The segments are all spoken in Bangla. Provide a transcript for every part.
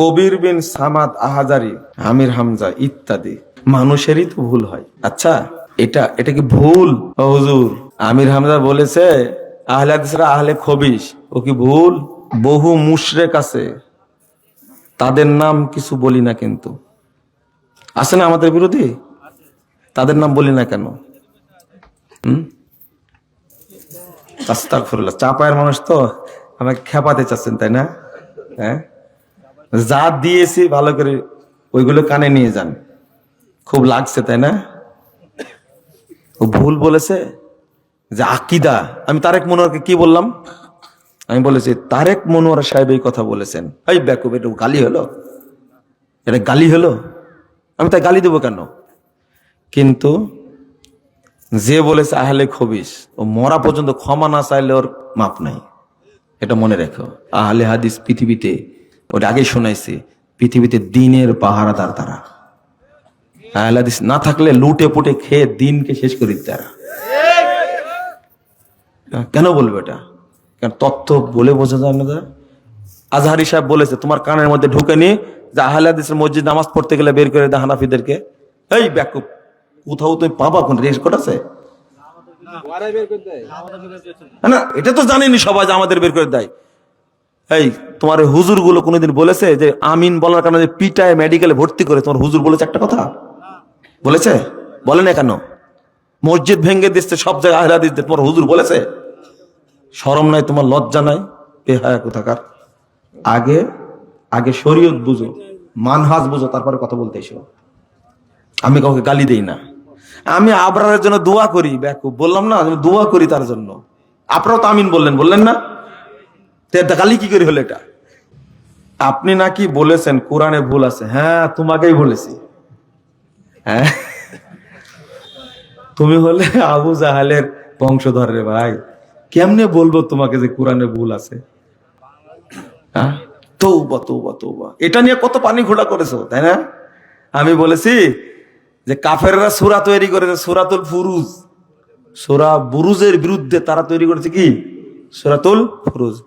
কবির বিন সামাদ আহাজারি, আমির হামজা ইত্যাদি। মানুষেরই তো ভুল হয়। আচ্ছা এটা এটা কি ভুল? হুজুর, আমির হামজা বলেছে, আহলে আহলে খবিস ও কি ভুল? বহু মুশরেক আছে, তাদের নাম কিছু বলি না কিন্তু। আছে না আমাদের বিরোধী? তাদের নাম বলি না কেন? চাপায়ের মানুষ তো আমাকে খেপাতে চাচ্ছেন, তাই না? হ্যাঁ? যা দিয়েছি, ভালো করে ওইগুলো কানে নিয়ে যান। খুব লাগছে, তাই না? ও ভুল বলেছে যে আকিদা। আমি তারেক মনোয়ারকে কি বললাম? আমি বলেছি, তারেক মনোয়ার সাহেব এই কথা বলেছেন। এই ব্যাকুব, এটা গালি হলো? এটা গালি হলো? আমি তাই গালি দেবো কেন? কিন্তু যে বলেছে, আহলে খবিস ও মরা পর্যন্ত ক্ষমা না চাইলে ওর মাপ নাই। এটা মনে রেখো। আহলে হাদিস পৃথিবীতে ওটা আগে শোনাইছে পৃথিবীতে দিনের পাহারাদার তারা। আহলে না থাকলে লুটে পুটে খেয়ে দিনকে শেষ করে তারা। কেন বলবে এটা? কেন তথ্য বলে বোঝা যায় না? আজহারি সাহেব বলেছে তোমার কানের মধ্যে ঢুকে নি যে আহলে হাদিসের মসজিদ নামাজ পড়তে গেলে বের করে দেয় হানাফিদেরকে। এই ব্যাকুব কোথাও তুমি পাবা কোন রেকর্ড আছে? না এটা তো জানেনি সবাই যে আমাদের বের করে দেয়। এই, তোমার হুজুরগুলো কোনোদিন বলেছে যে আমিন বলার কারণে যে পিটায় মেডিকেলে ভর্তি করে? তোমার হুজুর বলেছে একটা কথা? বলেছে? বলে না কেন? মসজিদ ভেঙে দিচ্ছে সব জায়গায় আহলা দিচ্ছে তোমার হুজুর বলেছে? শরম নাই, তোমার লজ্জা নাই, বেহায়া কোথাকার? আগে আগে শরীয়ত বুঝো, মানহাজ বুঝো, তারপরে কথা বলতে এসো। আমি কাউকে গালি দেই না। আমি আবরারের জন্য দোয়া করি ব্যাকু বললাম না দোয়া করি তার জন্য। আপনারাও তো আমিন বললেন বললেন না? গালি কি করে হলো এটা? আপনি নাকি বলেছেন কোরআনে ভুল আছে। হ্যাঁ তোমাকেই বলেছি। হ্যাঁ? তুমি হলে আবু জাহালের বংশধর রে ভাই। কেমনে বলব তোমাকে যে কোরআনে ভুল আছে? হ্যাঁ? তৌবা তৌবা তৌবা। এটা নিয়ে কত পানি ঘোড়া করেছ, তাই না? আমি বলেছি যে কাফেররা সুরা তৈরি করেছে, সুরাতুল ফুরুজ। সুরা বুরুজের বিরুদ্ধে তারা তৈরি করেছে কি? সুরাতুল ফুরুজ।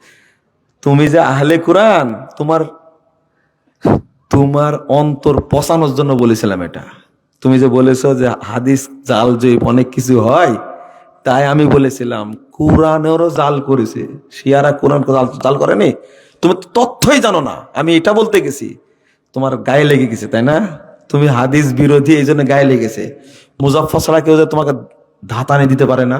তুমি যে আহলে কোরআন, তোমার তোমার অন্তর পচানোর জন্য বলেছিলাম এটা। তুমি যে বলেছ যে হাদিস জাল যে অনেক কিছু হয়, তাই আমি বলেছিলাম, কোরআনেরও জাল করেছে। শিয়ারা কোরআন জাল করেনি? তুমি তথ্যই জানো না, আমি এটা বলতে গেছি। তোমার গায়ে লেগে গেছে, তাই না? তুমি হাদিস বিরোধী, এই জন্য গায়ে লেগেছে মুজাফর ছাড়া কেউ যে তোমাকে ধাতানি দিতে পারে না।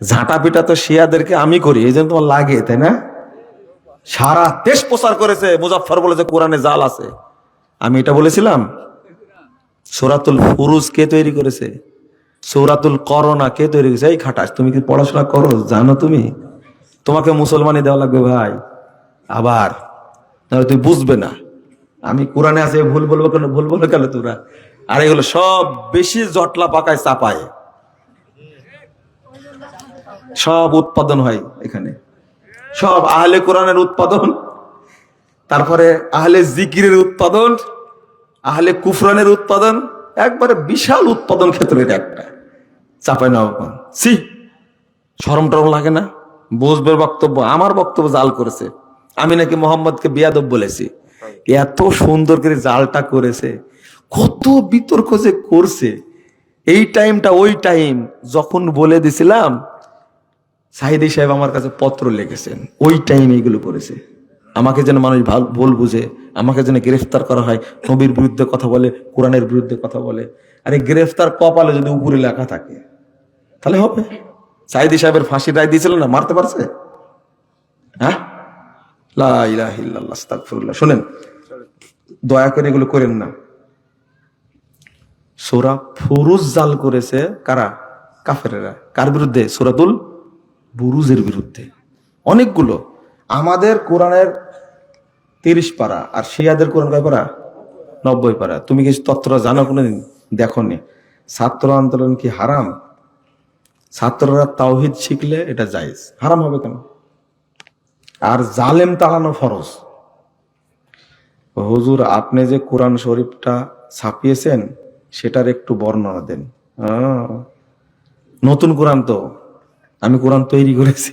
ঝাঁটা পিটা তো শিয়াদেরকে আমি করি, এই জন্য তোমার লাগে, তাই না? সারা দেশ প্রচার করেছে মুজাফর বলেছে কোরআনে জাল আছে। আমি এটা বলেছিলাম, সোরাতুল ফুরুজ কে তৈরি করেছে? সৌরাতুল করোনা কে তৈরি করেছে? এই খাটাস, তুমি কি পড়াশোনা করো? জানো তুমি? তোমাকে মুসলমানি দেওয়া লাগবে ভাই। আবার, নাহলে তুমি বুঝবে না। আমি কোরআনে আছে, ভুল বলব কেন? ভুল বলব কেন তোরা? আর এগুলো সব বেশি জটলা পাকায় চাপায়। সব উৎপাদন হয় এখানে। সব আহলে কোরআনের উৎপাদন, তারপরে আহলে জিকিরের উৎপাদন, আহলে কুফরানের উৎপাদন, একবারে বিশাল উৎপাদন ক্ষেত্র এটা একটা। চাপাই না সি সরম টরম লাগে না? বুঝবে বক্তব্য, আমার বক্তব্য জাল করেছে। আমি নাকি মোহাম্মদকে বিয়াদব বলেছি। এত সুন্দর করে জালটা করেছে, কত বিতর্ক যে করছে। এই টাইমটা ওই টাইম যখন বলে দিছিলাম সাহিদি সাহেব আমার কাছে পত্র লিখেছেন। ওই টাইম এইগুলো করেছে আমাকে যেন মানুষ ভাল- ভুল বুঝে, আমাকে যেন গ্রেফতার করা হয়, নবীর বিরুদ্ধে কথা বলে, কোরআনের বিরুদ্ধে কথা বলে। আরে গ্রেফতার কপালে যদি উপরে লেখা থাকে, তাহলে হবে। সাইদি সাহেবের ফাঁসি রায় দিয়েছিল না, মারতে পারছে? হ্যাঁ। শোনেন, দয়া করে এগুলো করেন না। সোরা ফুরুজ জাল করেছে কারা? কাফেরেরা। কার বিরুদ্ধে? সোরাতুল বুরুজের বিরুদ্ধে। অনেকগুলো। আমাদের কোরআনের তিরিশ পারা আর শিয়াদের কোরআন কয় পারা? নব্বই পারা। তুমি কিছু তথ্যটা জানো কোনোদিন? দেখো নি ছাত্র আন্দোলন কি হারাম? ছাত্ররা তাওহিদ শিখলে এটা জায়েজ। হারাম হবে কেন? আর জালেম তাড়ানো ফরজ। হুজুর, আপনি যে কোরআন শরীফটা ছাপিয়েছেন, সেটার একটু বর্ণনা দেন। নতুন কোরআন তো। আমি কোরআন তৈরি করেছি।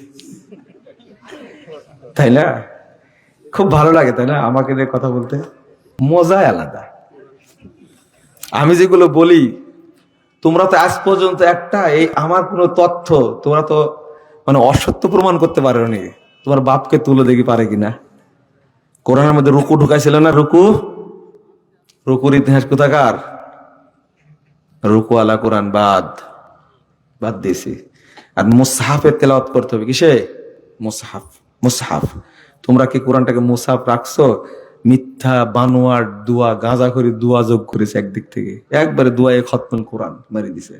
তাই না? খুব ভালো লাগে, তাই না? আমাকে নিয়ে কথা বলতে। মজাই আলাদা। আমি যেগুলো বলি, তোমরা তো আজ পর্যন্ত একটা এই আমার কোনো তথ্য, তোমরা তো মানে অসত্য প্রমাণ করতে পারো নি। তোমার বাপকে তুলে দেখি পারে কিনা। কোরআনের মধ্যে রুকু ঢুকাইছিল না? রুকু? রুকুর ইতিহাস কোথাকার? রুকু আলা কোরআন বাদ বাদ দিয়েছি। আর মুসাহাফের তেলাওয়াত করতে হবে। কিসে? মুসাহাফ মুসাহাফ। তোমরা কি কোরআনটাকে মুসাহাফ রাখছো? মিথ্যা বানোয়ার দুয়া গাঁজা করে দুয়া যোগ করেছে একদিক থেকে। একবারে দুয়া এক খতমুল কোরআন মারি দিছে।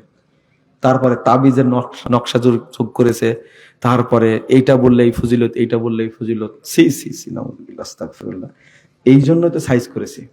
তারপরে তাবিজের নকশা নকশা যোগ- করেছে। তারপরে এইটা বললে এই ফজিলত, এইটা বললে এই ফজিলত। সি সি সি আস্তাগফিরুল্লাহ। এই জন্য তো সাইজ করেছি।